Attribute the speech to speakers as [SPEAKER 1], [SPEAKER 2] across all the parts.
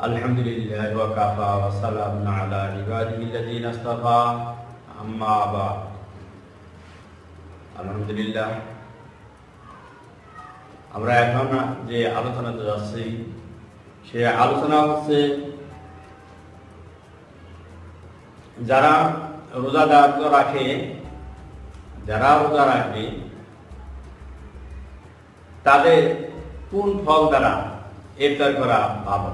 [SPEAKER 1] الحمد لله وكفى وسلام على عباده الذين اصطفى أما بعد আলহামদুলিল্লাহ আমরা এখন যে আলোচনাতে যাচ্ছি সে আলোচনা হচ্ছে যারা রোজা দায়িত্ব রাখে যারা রোজা রাখে তাদের কোন ফল দ্বারা ইফতার করা ভালো?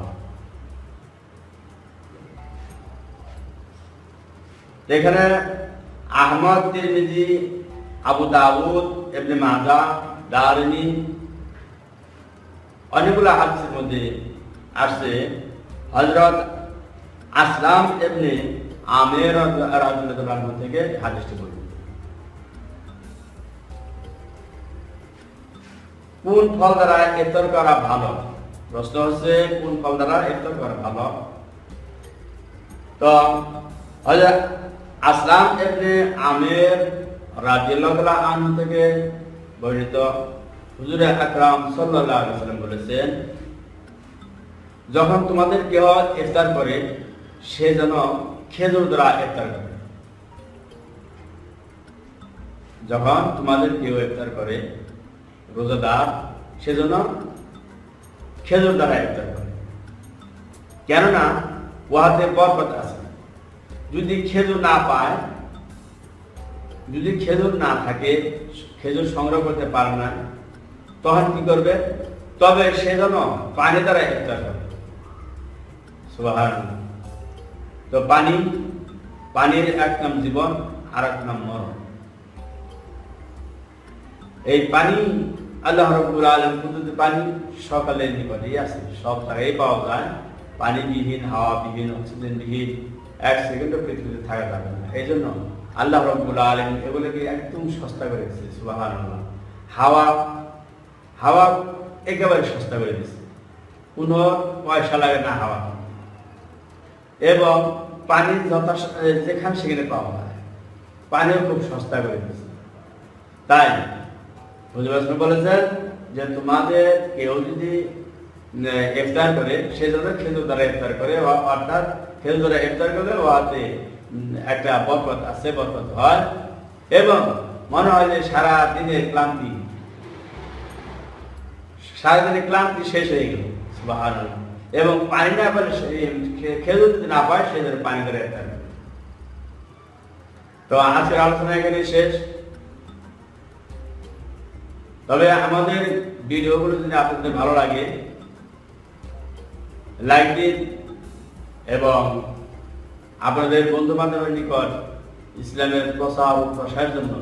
[SPEAKER 1] এখানে আহমদ, তিরমিজি, আবু দাউদ, ইবনে মাজা দারনি অনেকগুলো হাদিসের মধ্যে আসছে। হযরত আসলাম ইবনে আমের আনহু থেকে হাদিসটি বলি কোন ফল দ্বারা ইফতার করা ভালো? প্রশ্ন হচ্ছে, কোন ফল দ্বারা ইফতার করা ভালো? তো, হযরত আসলাম ইবনে আমের রাদিয়াল্লাহু আনহু থেকে বর্ণিত হুজুর আকরাম সাল্লাল্লাহু আলাইহি ওয়াসাল্লাম বলেছেন, যখন তোমাদের কেউ ইফতার করে, সে যেন খেজুর দ্বারা ইফতার করে। যখন তোমাদের কেউ ইফতার করে রোজাদার সে যেন খেজুর দ্বারা ইফতার করে। কেননা, উহাতে বরকত আছে। যদি খেজুর না পায়, যদি খেজুর না থাকে, খেজুর সংগ্রহ করতে পারে না, তখন কি করবে? তবে সে যেন পানি দ্বারা ইফতার করে। সুবহানাল্লাহ। তো পানি, পানির এক নাম জীবন আর এক নাম মরণ। এই পানি আল্লাহ রব্বুল আলম কুদরতি পানি সকালের নিকটেই আছে সব জায়গায় পাওয়া যায়। পানিবিহীন, হাওয়াবিহীন, অক্সিজেনবিহীন, এক সেকেন্ডও পৃথিবীতে থাকা যাবে না। এই জন্য আল্লাহ রব্বুল আলম এগুলোকে একদম সস্তা করে দিচ্ছে সুবাহান হাওয়া হাওয়া একেবারে সস্তা করে দিচ্ছে কোনো পয়সা লাগে না হাওয়া। এবং পানি যথা যেখানে সেখানে পাওয়া যায়। পানিও খুব সস্তা করে দিচ্ছে তাই হুজুর বলেছেন যে তোমাদের কেউ যদি ইফতার করে সে জন্য খেজুর দ্বারা ইফতার করে অর্থাৎ খেজুর দ্বারা ইফতার করলে ওয়াতে একটা বরকত আছে, বরকত হয় এবং মনে হয় যে সারা দিনের ক্লান্তি, সারাদিনের ক্লান্তি শেষ হয়ে গেল এবং পানি না পেলে খেজুর যদি না পায়, সে যেন পানি করে ইফতার করে। তো আজকের আলোচনা এখানে শেষ। তবে আমাদের ভিডিওগুলো যদি আপনাদের ভালো লাগে লাইক দিন এবং আপনাদের বন্ধু বান্ধবের নিকট ইসলামের প্রচার ও প্রসারের জন্য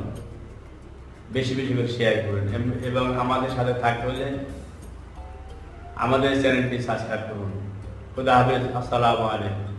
[SPEAKER 1] বেশি বেশি করে শেয়ার করুন। এবং আমাদের সাথে থাকতে হলে আমাদের চ্যানেলটি সাবস্ক্রাইব করুন। খুদা হাফেজ, আসসালামু আলাইকুম।